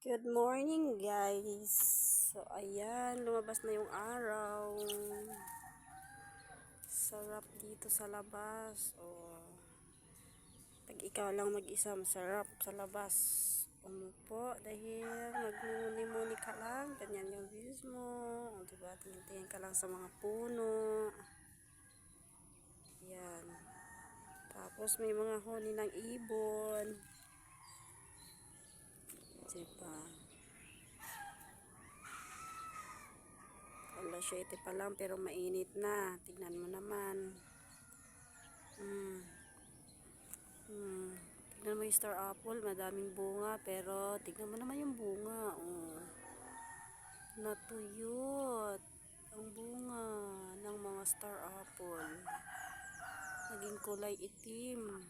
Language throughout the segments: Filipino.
Good morning, guys. So, ayan, lumabas na yung araw. Sarap dito sa labas. O, pag ikaw lang mag-isa, masarap sa labas. Umupo dahil magmumuni-muni ka lang. Ganyan yung views mo. O, diba? Tingin ka lang sa mga puno. Ayan. Tapos may mga huni ng ibon. Diba? Alas 7 pa lang pero mainit na. Tignan mo naman. Mm. Mm. Tignan mo yung star apple. Madaming bunga pero tignan mo naman yung bunga. Oh. Natuyot ang bunga ng mga star apple. Naging kulay itim.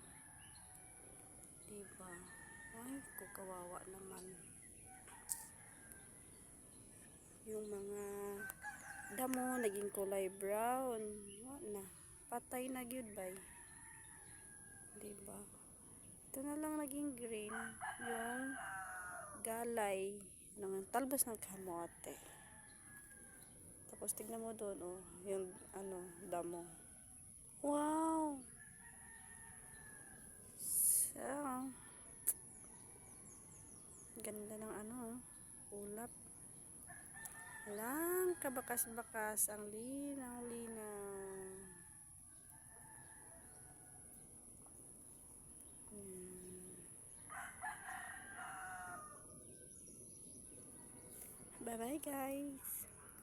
Diba? Ay, kukawawa naman. Yung mga damo, naging kulay brown. Wala na. Patay na gyud bay. Diba? Ito na lang naging green. Yung galay. Ng talbos ng kamote. Tapos tignan mo doon, oh. Yung, ano, damo. Wow! So, Ganda ng ano, oh, ulap. Walang kabakas-bakas. Ang linaw-linaw. Hmm. Bye-bye, guys.